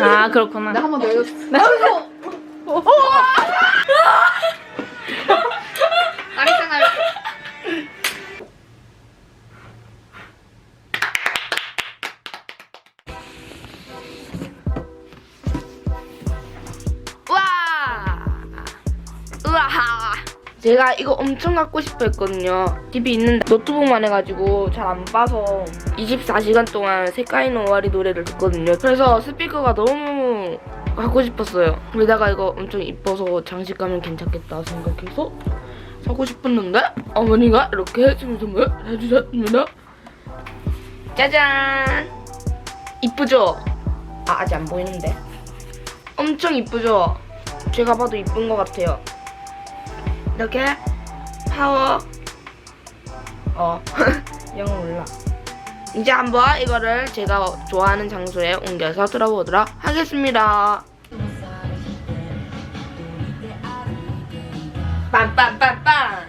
아 그렇구나. 나 한 번 더 해줬어. 알았잖아요. 제가 이거 엄청 갖고 싶어 했거든요. 집에 있는데 노트북만 해가지고 잘 안 봐서 24시간 동안 색깔있는 오아리 노래를 듣거든요. 그래서 스피커가 너무 갖고 싶었어요. 게다가 이거 엄청 이뻐서 장식감은 괜찮겠다 생각해서 사고 싶었는데 어머니가 이렇게 생선을 해주셨습니다. 짜잔! 이쁘죠? 아, 아직 안 보이는데. 엄청 이쁘죠? 제가 봐도 이쁜 것 같아요. 이렇게 파워 어 영어 몰라. 이제 한번 이거를 제가 좋아하는 장소에 옮겨서 들어보도록 하겠습니다. 빰빰빰빰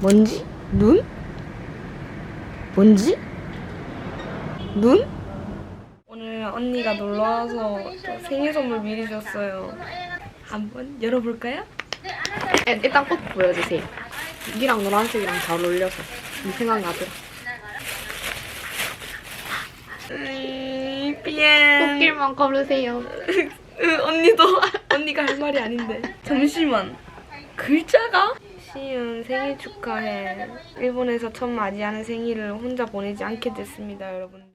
뭔지? 눈? 뭔지? 눈? 오늘 언니가 놀러와서 저 생일 선물 미리 줬어요. 한번 열어볼까요? 일- 일단 꽃 보여주세요. 이랑 노란색이랑 잘 어울려서 이 생각나더라. 음, 삐엔. 꽃길만 걸으세요. 으, 언니도 언니가 할 말이 아닌데. 잠시만. 글자가? 시은 생일 축하해. 일본에서 처음 맞이하는 생일을 혼자 보내지 않게 됐습니다, 여러분.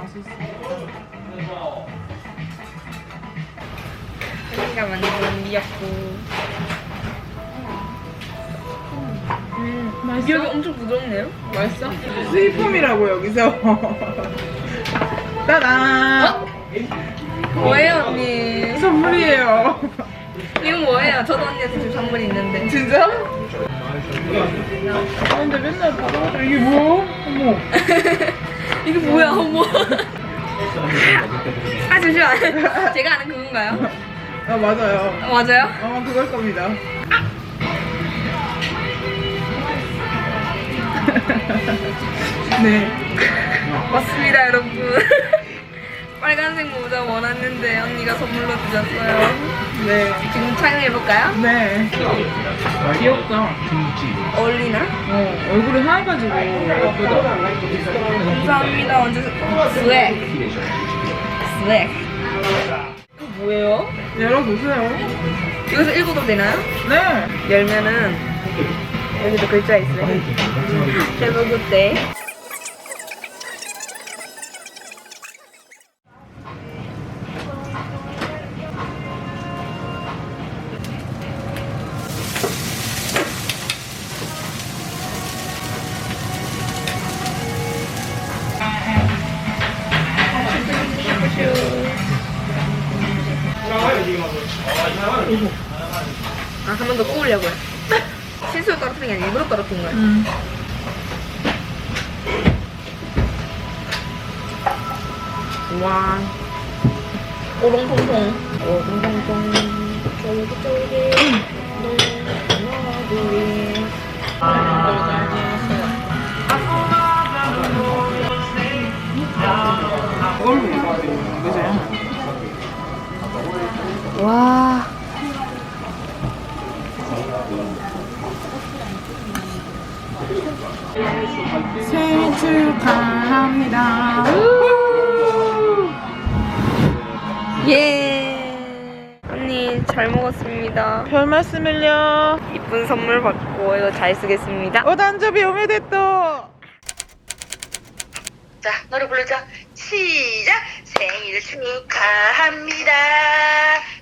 맛있어요. 언니가 만든 미역국. 음, 미역이 엄청 부드럽네요. 맛있어? 수입품이라고 여기서 따단 뭐예요, 언니? 선물이에요 이건 뭐예요? 저도 언니한테 줄 선물이 있는데. 진짜? 아 근데 맨날 받아가지고 이게 뭐? 어머 이게 뭐야, 어머. 아, 잠시만. 제가 아는 그건가요? 아 맞아요 어, 맞아요? 아마 그걸 겁니다 네 맞습니다, 여러분. 빨간색 모자 원했는데 언니가 선물로 주셨어요. 네. 지금 착용해볼까요? 네. 귀엽다. 어울리나? 어, 얼굴이 하얘가지고 예쁘다. 감사합니다. 완전 스웩. 스웩. 이거 뭐예요? 열어보세요. 이것을 읽어도 되나요? 네. 열면은 여기도 글자 있어요. Have a 아, 한 번 더 구우려고요. 실수로 떨어뜨린 게 아니라 일부러 떨어뜨린 거예요. 음. 와. 오롱통통. 오롱통통. 쫄깃쫄깃. 그죠? 와. 생일 축하합니다. 예. 언니 잘 먹었습니다. 별 말씀을요. 이쁜 선물 받고 이거 잘 쓰겠습니다. 어, 단접이 오메데또. 자, 노래 부르자. 시작! 생일 축하합니다.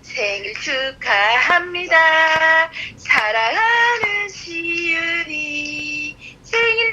생일 축하합니다. 사랑하는 시윤이 생일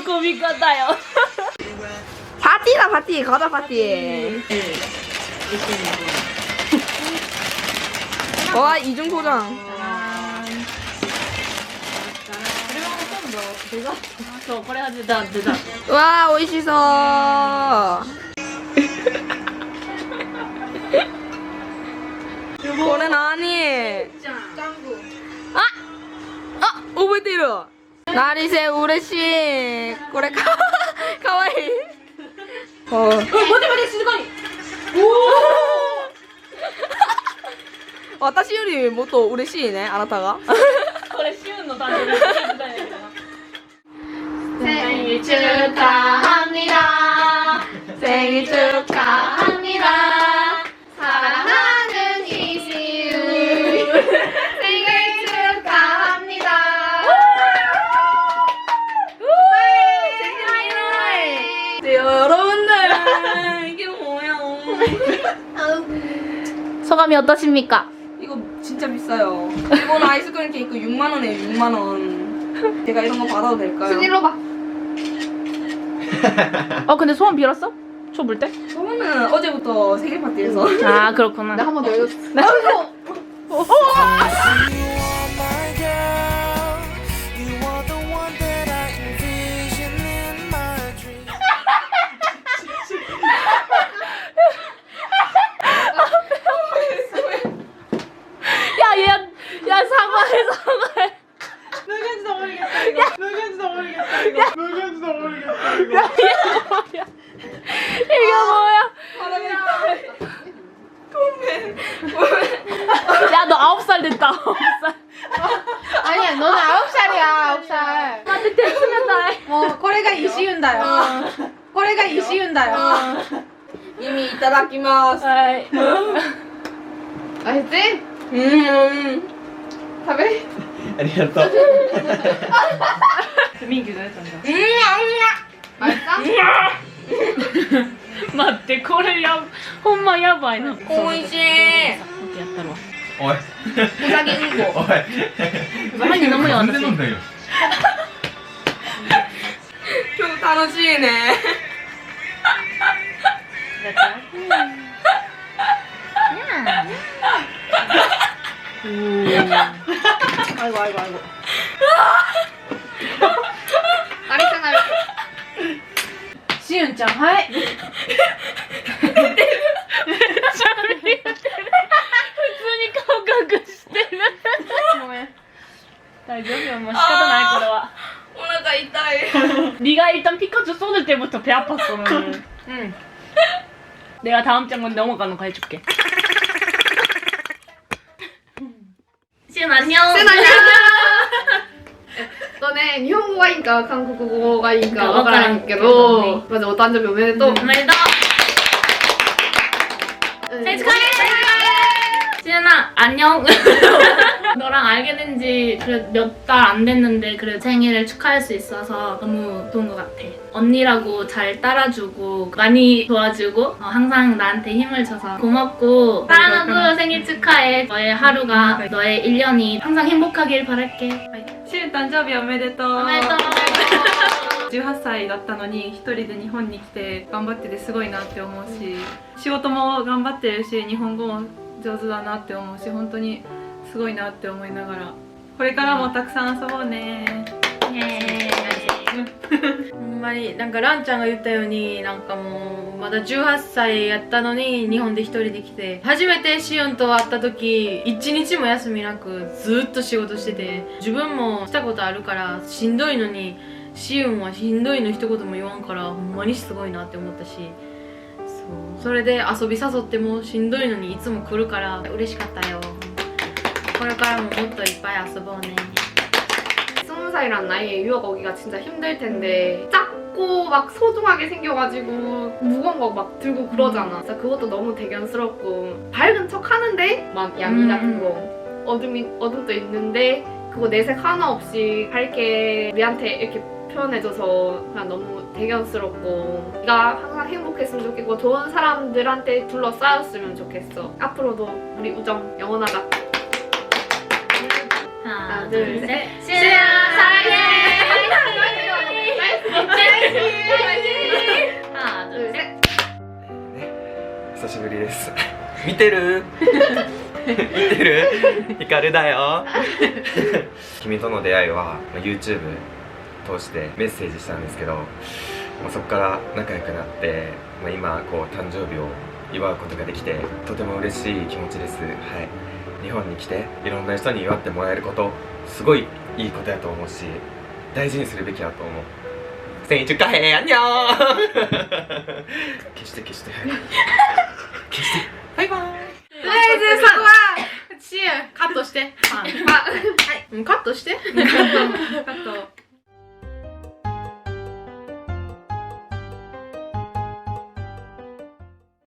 고민 같아요. 파티다 파티 가자 파티. 와 이중 포장. 저 그래가지고 내가 와 오이시소. 고래 나니. 짱구. 아, 어, 아, 오버테이러. る何せ嬉しいこれかかわいいお待て待て静かにお私よりもっと嬉しいねあなたが 생일 축하합니다. 생일 축하 소감이 어떠십니까? 이거 진짜 비싸요 이번 아이스크림 케이크 6만 원이에요 6만 원 제가 이런 거 받아도 될까요? 순일로 봐. 어 근데 소원 빌었어? 초 물 때? 저는 어제부터 생일 파티에서 아 그렇구나. 나 한 번 더 해줬어. my めて冷たいもうこれが石運だよ。これが石運だよ。耳いただきますはいあいつうん。食べありがとうミンキどうやったん。だうん。あん。あい待ってこれやほん。まやばいなおいしいやったろおいうさぎん。こおい何飲むよ私飲ん。だよ楽しいね。あ이고 아이고 아이고 아리짱아普通に顔隠してるごめん。大丈夫よもう仕方 일단 피카츄 쏟을 때부터 배 아팠어. 너는. 응 내가 다음 장면 넘어가는 거 해줄게. 신 안녕. せなにゃーとね、日本語がいいか韓国語がいいかわからんけど、まずお誕生日おめでとう。おめでとう。うん生日축하해. 신아 안녕. 너랑 알게 된 지 몇 달 안 됐는데 그래 생일을 축하할 수 있어서 너무 좋은 것 같아. 언니라고 잘 따라주고 많이 도와주고 어, 항상 나한테 힘을 줘서 고맙고 사랑하고 생일 축하해. 너의 하루가 너의 1년이 항상 행복하길 바랄게. シュン誕生日おめでとうおめでとう18歳だったのに一人で日本に来て頑張っててすごいなって思うし仕事も頑張ってるし日本語も上手だなって思うし本当に すごいなって思いながらこれからもたくさん遊ぼうね。ほんまになんかランちゃんが言ったようになんかもうまだ18歳やったのに日本で一人で来て初めてシオンと会った時一日も休みなくずっと仕事してて自分もしたことあるからしんどいのにシオンはしんどいの一言も言わんからほんまにすごいなって思ったしそう。それで遊び誘ってもしんどいのにいつも来るから嬉しかったよ 꿀걸 옷도 이빠야 수보네. 스무 살이란 나이에 유학 오기가 진짜 힘들 텐데 음. 작고 막 소중하게 생겨가지고 무거운 거 막 들고 그러잖아. 음. 진짜 그것도 너무 대견스럽고 밝은 척 하는데 막 양이 음. 같은 거 어둠이 어둠도 있는데 그거 내색 하나 없이 밝게 우리한테 이렇게 표현해줘서 그냥 너무 대견스럽고 네가 항상 행복했으면 좋겠고 좋은 사람들한테 둘러싸였으면 좋겠어 앞으로도 우리 우정 영원하다 하나, 둘, 둘, 셋. 셋. 시야 하나, 둘, 둘, 셋. 셋. 久しぶりです見てる見てるヒカルだよ君との出会いはまあ YouTube 通してメッセージしたんですけど、まあ、そこから仲良くなって、まあ、今こう誕生日を祝うことができてとても嬉しい気持ちですはい 日本に来ていろんな人に祝ってもらえることすごいいいことやと思うし大事にするべきやと思う。選手カへアンニョー。消して消して。消して。バイバイ。とりあえずそこはシエカットして。パはい。カットして。カットカット。